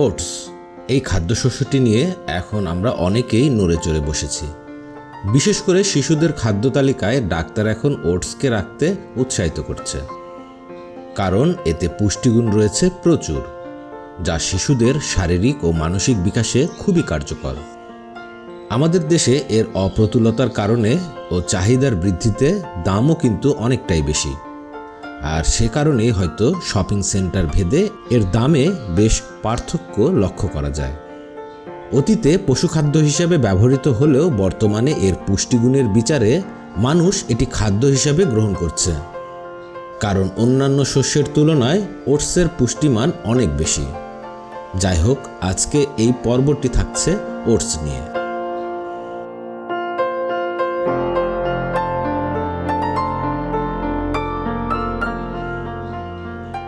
Oats, এই খাদ্যশস্যটি নিয়ে এখন আমরা অনেকেই নড়ে চড়ে বসেছি। বিশেষ করে শিশুদের খাদ্য তালিকায় ডাক্তার এখন ওটসকে রাখতে উৎসাহিত করছে। কারণ এতে পুষ্টিগুণ রয়েছে প্রচুর, যা শিশুদের শারীরিক ও মানসিক বিকাশে খুবই কার্যকর। আমাদের দেশে এর অপ্রতুলতার কারণে ও চাহিদার বৃদ্ধিতে দামও কিন্তু অনেকটাই বেশি। আর সে কারণেই হয়তো শপিং সেন্টার ভেদে এর দামে বেশ পার্থক্য লক্ষ্য করা যায়। অতীতে পশুখাদ্য হিসাবে ব্যবহৃত হলেও বর্তমানে এর পুষ্টিগুণের বিচারে মানুষ এটি খাদ্য হিসাবে গ্রহণ করছে। কারণ অন্যান্য শস্যের তুলনায় ওটসের পুষ্টিমান অনেক বেশি। যাই হোক, আজকে এই পর্বটি থাকছে ওটস নিয়ে।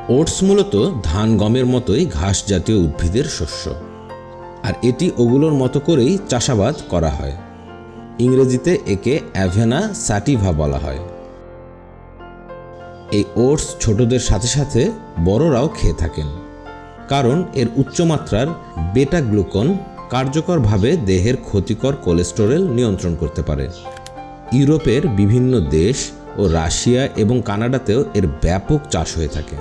ওটস মূলত ধান গমের মতোই ঘাস জাতীয় উদ্ভিদের শস্য। আর এটি ওগুলোর মতো করেই চাষাবাদ করা হয়। ইংরেজিতে একে অ্যাভেনা স্যাটিভা বলা হয়। এই ওটস ছোটদের সাথে সাথে বড়রাও খেয়ে থাকেন। কারণ এর উচ্চমাত্রার বেটা গ্লুকন কার্যকরভাবে দেহের ক্ষতিকর কোলেস্টেরল নিয়ন্ত্রণ করতে পারে। ইউরোপের বিভিন্ন দেশ ও রাশিয়া এবং কানাডাতেও এর ব্যাপক চাষ হয়ে থাকে।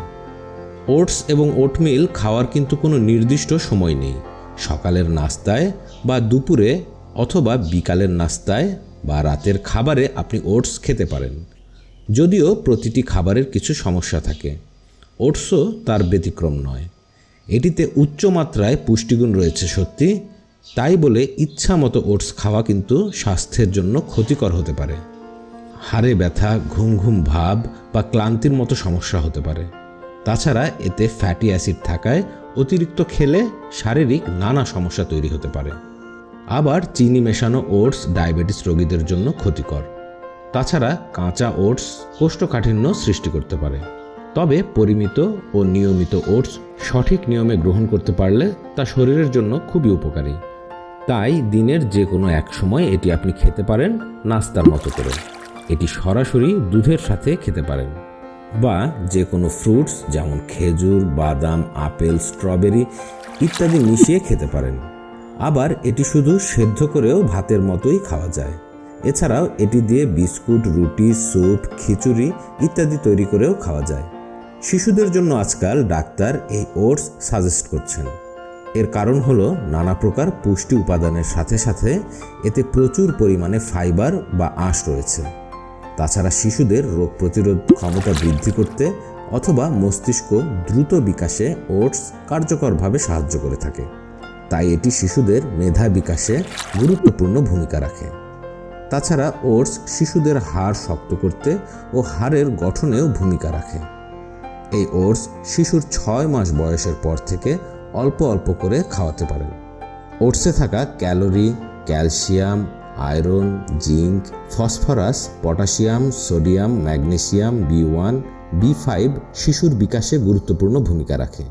ওটস এবং ওটমিল খাওয়ার কিন্তু কোনো নির্দিষ্ট সময় নেই। সকালের নাস্তায় বা দুপুরে অথবা বিকালের নাস্তায় বা রাতের খাবারে আপনি ওটস খেতে পারেন। যদিও প্রতিটি খাবারের কিছু সমস্যা থাকে। ওটসও তার ব্যতিক্রম নয়। এটিতে উচ্চ মাত্রায় পুষ্টিগুণ রয়েছে সত্যি। তাই বলে ইচ্ছা মতো ওটস খাওয়া কিন্তু স্বাস্থ্যের জন্য ক্ষতিকর হতে পারে। হাড়ে ব্যথা, ঘুম ঘুম ভাব বা ক্লান্তির মতো সমস্যা হতে পারে। তাছাড়া এতে ফ্যাটি অ্যাসিড থাকায় অতিরিক্ত খেলে শারীরিক নানা সমস্যা তৈরি হতে পারে। আবার চিনি মেশানো ওটস ডায়াবেটিস রোগীদের জন্য ক্ষতিকর। তাছাড়া কাঁচা ওটস কোষ্ঠকাঠিন্য সৃষ্টি করতে পারে। তবে পরিমিত ও নিয়মিত ওটস সঠিক নিয়মে গ্রহণ করতে পারলে তা শরীরের জন্য খুবই উপকারী। তাই দিনের যে কোনো এক সময় এটি আপনি খেতে পারেন নাস্তার মতো করে। এটি সরাসরি দুধের সাথে খেতে পারেন। বা যে কোনো ফ্রুটস যেমন খেজুর, বাদাম, আপেল স্ট্রবেরি ইত্যাদি মিশিয়ে খেতে পারেন। আবার এটি শুধু সেদ্ধ করেও ভাতের মতোই খাওয়া যায়। এছাড়াও এটি দিয়ে বিস্কুট, রুটি, স্যুপ, খিচুড়ি ইত্যাদি তৈরি করেও খাওয়া যায়। শিশুদের জন্য আজকাল ডাক্তার এই ওটস সাজেস্ট করছেন। এর কারণ হলো নানা প্রকার পুষ্টি উপাদানের সাথে সাথে এতে প্রচুর পরিমাণে ফাইবার বা আঁশ রয়েছে। তাছাড়া শিশুদের রোগ প্রতিরোধ ক্ষমতা বৃদ্ধি করতে অথবা মস্তিষ্ক দ্রুত বিকাশে ওটস কার্যকরভাবে সাহায্য করে থাকে। তাই এটি শিশুদের মেধা বিকাশে গুরুত্বপূর্ণ ভূমিকা রাখে। তাছাড়া ওটস শিশুদের হাড় শক্ত করতে ও হাড়ের গঠনেও ভূমিকা রাখে। এই ওটস শিশুর ছয় মাস বয়সের পর থেকে অল্প অল্প করে খাওয়াতে পারেন। ওটসে থাকা calorie, calcium iron, zinc, phosphorus, potassium, sodium, magnesium, B one, B five শিশুর বিকাশে গুরুত্বপূর্ণ ভূমিকা রাখে।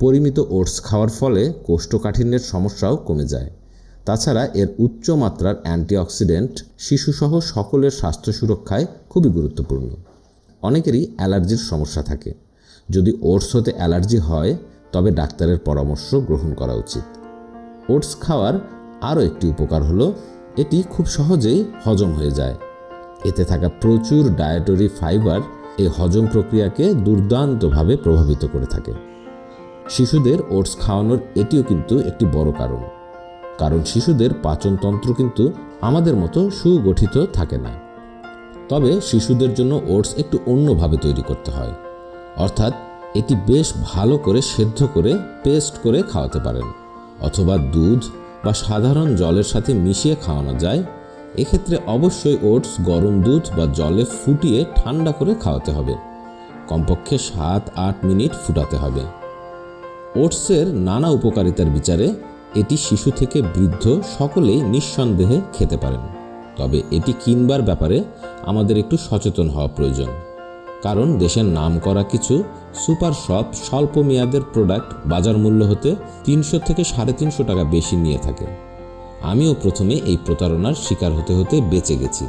পরিমিত ওটস খাওয়ার ফলে কোষ্ঠকাঠিন্যের সমস্যাও কমে যায়। তাছাড়া এর উচ্চ মাত্রার অ্যান্টিঅক্সিডেন্ট শিশুসহ সকলের স্বাস্থ্য সুরক্ষায় খুবই গুরুত্বপূর্ণ। অনেকেরই অ্যালার্জির সমস্যা থাকে। যদি ওটস হতে অ্যালার্জি হয়, তবে ডাক্তারের পরামর্শ গ্রহণ করা উচিত। ওটস খাওয়ার আরও একটি উপকার হলো এটি খুব সহজেই হজম হয়ে যায়। এতে থাকা প্রচুর ডায়েটরি ফাইবার এই হজম প্রক্রিয়াকে দুর্দান্তভাবে প্রভাবিত করে থাকে। শিশুদের ওটস খাওয়ানোর এটিও কিন্তু একটি বড় কারণ। কারণ শিশুদের পাচনতন্ত্র কিন্তু আমাদের মতো সুগঠিত থাকে না। তবে শিশুদের জন্য ওটস একটু অন্যভাবে তৈরি করতে হয়। অর্থাৎ এটি বেশ ভালো করে সেদ্ধ করে, পেস্ট করে খাওয়াতে পারেন। অথবা দুধ বা সাধারণ জলের সাথে মিশিয়ে খাওয়ানো যায়, এক্ষেত্রে অবশ্যই ওটস, গরম দুধ বা জলে ফুটিয়ে ঠান্ডা করে খাওয়াতে হবে। কমপক্ষে সাত, আট মিনিট ফুটাতে হবে। ওটসের নানা উপকারিতার বিচারে এটি শিশু থেকে বৃদ্ধ সকলেই নিঃসন্দেহে খেতে পারেন। তবে এটি কিনবার ব্যাপারে আমাদের একটু সচেতন হওয়া প্রয়োজন। কারণ দেশের নাম করা কিছু সুপার শপ স্বল্প মেয়াদের প্রোডাক্ট বাজার মূল্য হতে তিনশো থেকে সাড়ে তিনশো টাকা বেশি নিয়ে থাকে। আমিও প্রথমে এই প্রতারণার শিকার হতে হতে বেঁচে গেছি।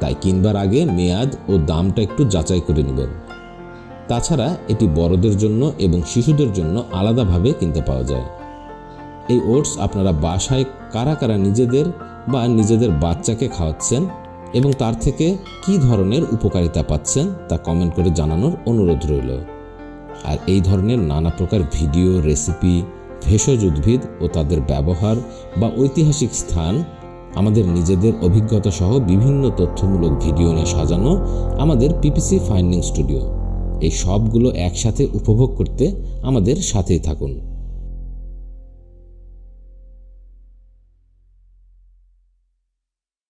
তাই কিনবার আগে মেয়াদ ও দামটা একটু যাচাই করে নেবেন। তাছাড়া এটি বড়দের জন্য এবং শিশুদের জন্য আলাদাভাবে কিনতে পাওয়া যায়। এই ওটস আপনারা বাসায় কারা কারা নিজেদের বা নিজেদের বাচ্চাকে খাওয়াচ্ছেন এবং তার থেকে কি ধরনের উপকারিতা পাচ্ছেন তা কমেন্ট করে জানানোর অনুরোধ রইল। আর এই ধরনের নানা প্রকার ভিডিও রেসিপি ভেষজ উদ্ভিদ ও তাদের ব্যবহার বা ঐতিহাসিক স্থান, আমাদের নিজেদের অভিজ্ঞতা সহ বিভিন্ন তথ্যমূলক ভিডিও নিয়ে সাজানো আমাদের পিপিসি ফাইন্ডিং স্টুডিও এই সবগুলো একসাথে উপভোগ করতে আমাদের সাথেই থাকুন।